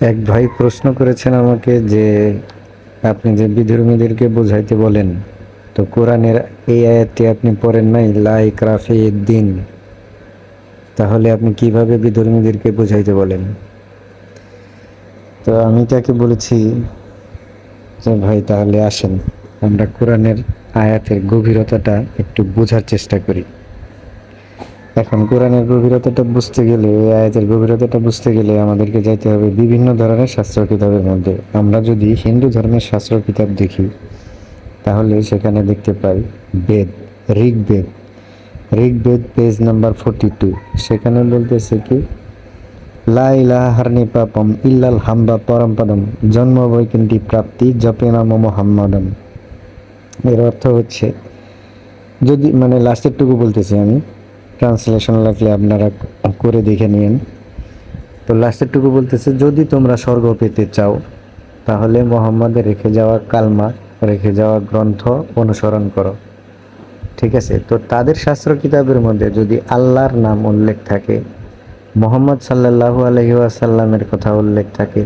এক ভাই প্রশ্ন করেছেন আমাকে যে, আপনি যে বিধর্মীদেরকে বোঝাইতে বলেন, তো কোরআনের এই আয়াতটি আপনি পড়েন নাই লাই ক্রাফে দিন। তাহলে আপনি কীভাবে বিধর্মীদেরকে বোঝাইতে বলেন? তো আমি তাকে বলেছি যে, ভাই, তাহলে আসেন, আমরা কোরআনের আয়াতের গভীরতাটা একটু বোঝার চেষ্টা করি। এখন কোরআনের গভীরতাটা বুঝতে গেলে, আয়াতের গভীরতাটা বুঝতে গেলে আমাদেরকে যাইতে হবে বিভিন্ন ধরনের শাস্ত্র কিতাবের মধ্যে। আমরা যদি হিন্দু ধর্মের শাস্ত্র কিতাব দেখি, তাহলে সেখানে দেখতে পাই Veda, Rigveda. Rigveda page number forty two সেখানে বলতেছে কি, লা ইলাহা হারনি পাপম ইল্লাল হাম্বা পরমপদম জন্ম বৈকুণ্ঠী প্রাপ্তি জপে নাম মোহাম্মদম। এর অর্থ হচ্ছে, যদি মানে লাস্টের টুকু বলতেছি আমি ট্রান্সলেশন লাগলে আপনারা করে দেখে নিন। তো লাস্টেরটুকু বলতেছে, যদি তোমরা স্বর্গ পেতে চাও, তাহলে মোহাম্মদের রেখে যাওয়া কালমা, রেখে যাওয়া গ্রন্থ অনুসরণ করো। ঠিক আছে? তো তাদের শাস্ত্র কিতাবের মধ্যে যদি আল্লাহর নাম উল্লেখ থাকে, মোহাম্মদ সাল্লাল্লাহু আলহি আসাল্লামের কথা উল্লেখ থাকে,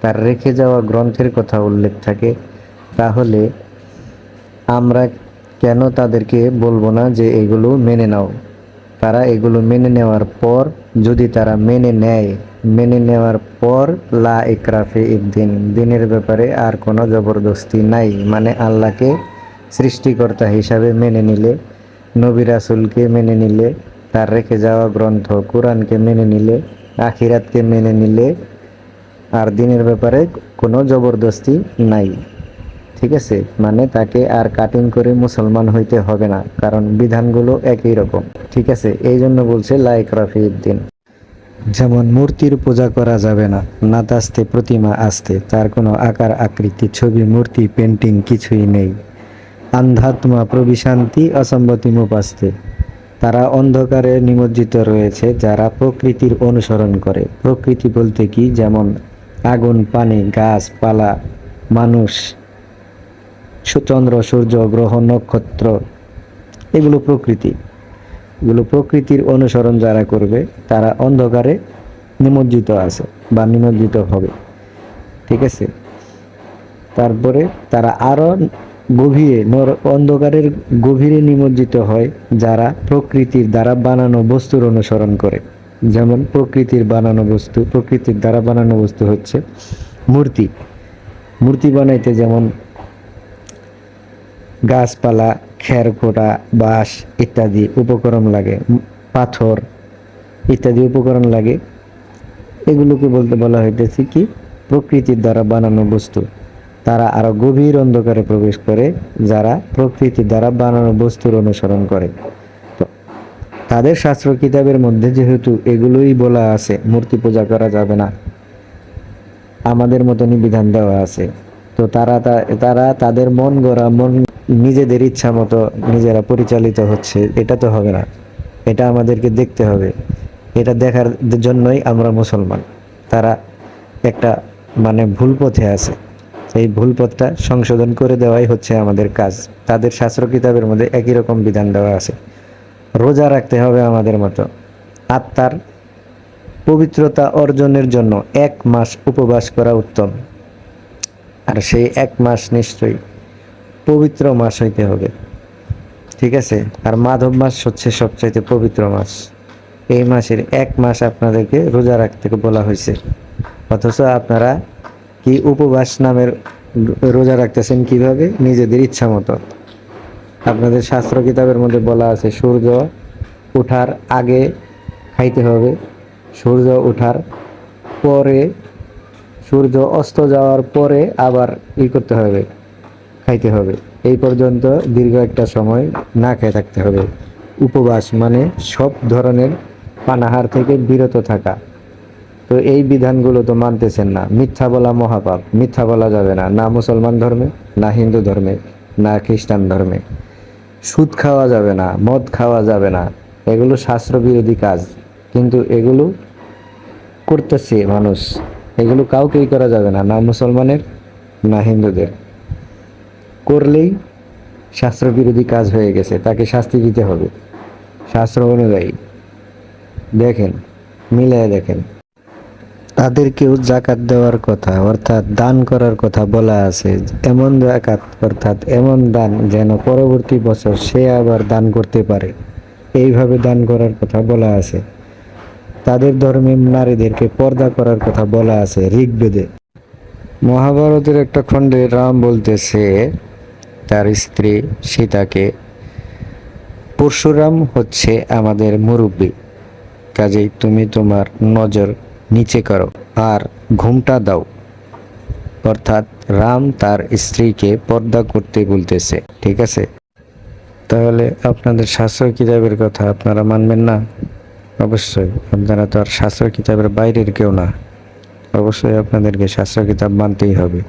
তার রেখে যাওয়া গ্রন্থের কথা উল্লেখ থাকে, তাহলে আমরা কেন তাদেরকে বলব না যে এগুলো মেনে নাও? তারা এগুলো মেনে নেওয়ার পর, যদি তারা মেনে নেয়, মেনে নেওয়ার পর, লা ইকরাফে দিন দিনের ব্যাপারে আর কোনো জবরদস্তি নাই। মানে আল্লাহকে সৃষ্টিকর্তা হিসাবে মেনে নিলে, নবী রাসুলকে মেনে নিলে, তার রেখে যাওয়া গ্রন্থ, কোরআনকে মেনে নিলে, আখিরাতকে মেনে নিলে, আর দিনের ব্যাপারে কোনো জবরদস্তি নাই। ঠিক আছে? মানে তাকে আর কাটিং করে মুসলমান হইতে হবে না, কারণ বিধানগুলো একই রকম। ঠিক আছে? এই জন্য বলছে লাইক রাফিউদ্দিন। যেমন মূর্তির পূজা করা যাবে না নাতাস্তে প্রতিমা আসতে, তার কোনো আকার আকৃতি, ছবি, মূর্তি, পেন্টিং কিছুই নেই। আন্ধাত্মা প্রবিশান্তি, অসম্মতি মুপাস্তে। তারা অন্ধকারে নিমজ্জিত রয়েছে, যারা প্রকৃতির অনুসরণ করে। প্রকৃতি বলতে কি? যেমন আগুন, পানি গাছপালা মানুষ চন্দ্র সূর্য, গ্রহ, নক্ষত্র, এগুলো প্রকৃতি। এগুলো প্রকৃতির অনুসরণ যারা করবে, তারা অন্ধকারে নিমজ্জিত আছে বা নিমজ্জিত হবে। ঠিক আছে? তারপরে তারা আরও গভীরে, নর অন্ধকারের গভীরে নিমজ্জিত হয় যারা প্রকৃতির দ্বারা বানানো বস্তুর অনুসরণ করে। যেমন প্রকৃতির বানানো বস্তু, প্রকৃতির দ্বারা বানানো বস্তু হচ্ছে মূর্তি। মূর্তি বানাইতে যেমন গাছপালা খেরখোটা বাঁশ ইত্যাদি উপকরণ লাগে, পাথর ইত্যাদি উপকরণ লাগে। এগুলোকে বলতে বলা হইতেছে কি? প্রকৃতির দ্বারা বানানো বস্তু। তারা আরও গভীর অন্ধকারে প্রবেশ করে, যারা প্রকৃতির দ্বারা বানানো বস্তুর অনুসরণ করে। তাদের শাস্ত্র কিতাবের মধ্যে যেহেতু এগুলোই বলা আছে, মূর্তি পূজা করা যাবে না, আমাদের মতনই বিধান দেওয়া আছে। তো তারা তারা তাদের মন গড়া, মন নিজেদের ইচ্ছা মতো নিজেরা পরিচালিত হচ্ছে, এটা তো হবে না। এটা আমাদেরকে দেখতে হবে। এটা দেখার জন্যই আমরা মুসলমান। তারা একটা মানে ভুল পথে আছে। এই ভুল পথটা সংশোধন করে দেওয়াই হচ্ছে আমাদের কাজ। তাদের শাস্ত্র কিতাবের মধ্যে একই রকম বিধান দেওয়া আছে। রোজা রাখতে হবে আমাদের মতো। আত্মার পবিত্রতা অর্জনের জন্য এক মাস উপবাস করা উত্তম। আর সেই এক মাস নিশ্চয়ই পবিত্র মাস হইতে হবে। ঠিক আছে? আর মাধব মাস হচ্ছে সবচাইতে পবিত্র মাস। এই মাসের এক মাস আপনাদেরকে রোজা রাখতে বলা হয়েছে অথচ আপনারা কি উপবাস নামের রোজা রাখতেছেন কীভাবে? নিজেদের ইচ্ছা মতো। আপনাদের শাস্ত্র কিতাবের মধ্যে বলা আছে, সূর্য ওঠার আগে খাইতে হবে। সূর্য ওঠার পরে, সূর্য অস্ত যাওয়ার পরে আবার ই করতে হবে। খাইতে হবে। এই পর্যন্ত দীর্ঘ একটা সময় না খেয়ে থাকতে হবে। উপবাস মানে সব ধরনের পানাহার থেকে বিরত থাকা। তো এই বিধানগুলো তো মানতেছেন না। মিথ্যা বলা মহাপাপ। মিথ্যা বলা যাবে না। না মুসলমান ধর্মে, না হিন্দু ধর্মে, না খ্রিস্টান ধর্মে। সুদ খাওয়া যাবে না, মদ খাওয়া যাবে না। এগুলো শাস্ত্র বিরোধী কাজ। কিন্তু এগুলো করতেছে মানুষ। এগুলো কাউকেই করা যাবে না। না মুসলমানের, না হিন্দুদের। করলেই শাস্ত্র বিরোধী কাজ হয়ে গেছে, তাকে শাস্তি দিতে হবে। শাস্ত্র অনুযায়ী। দেখেন, মিলায় দেখেন। তাদেরকেও জাকাত দেওয়ার কথা, অর্থাৎ দান করার কথা বলা আছে, এমন জাকাত, অর্থাৎ এমন দান যেন পরবর্তী বছর সে আবার দান করতে পারে। এইভাবে দান করার কথা বলা আছে। তাদের ধর্মে নারীদেরকে পর্দা করার কথা বলা আছে ঋগ্বেদে। মহাভারতের একটা খণ্ডে রাম বলতেছে তার স্ত্রী সীতাকে, পরশুরাম হচ্ছে আমাদের মুরব্বী, কাজেই তুমি তোমার নজর নিচে করো আর ঘুমটা দাও। অর্থাৎ রাম তার স্ত্রীকে পর্দা করতে বলতেছে, ঠিক আছে? তাহলে আপনাদের শাস্ত্র কিতাবের কথা আপনারা মানবেন না? অবশ্যই, আপনারা তো আর শাস্ত্র কিতাবের বাইরের কেউ না। অবশ্যই আপনাদেরকে শাস্ত্র কিতাব মানতেই হবে।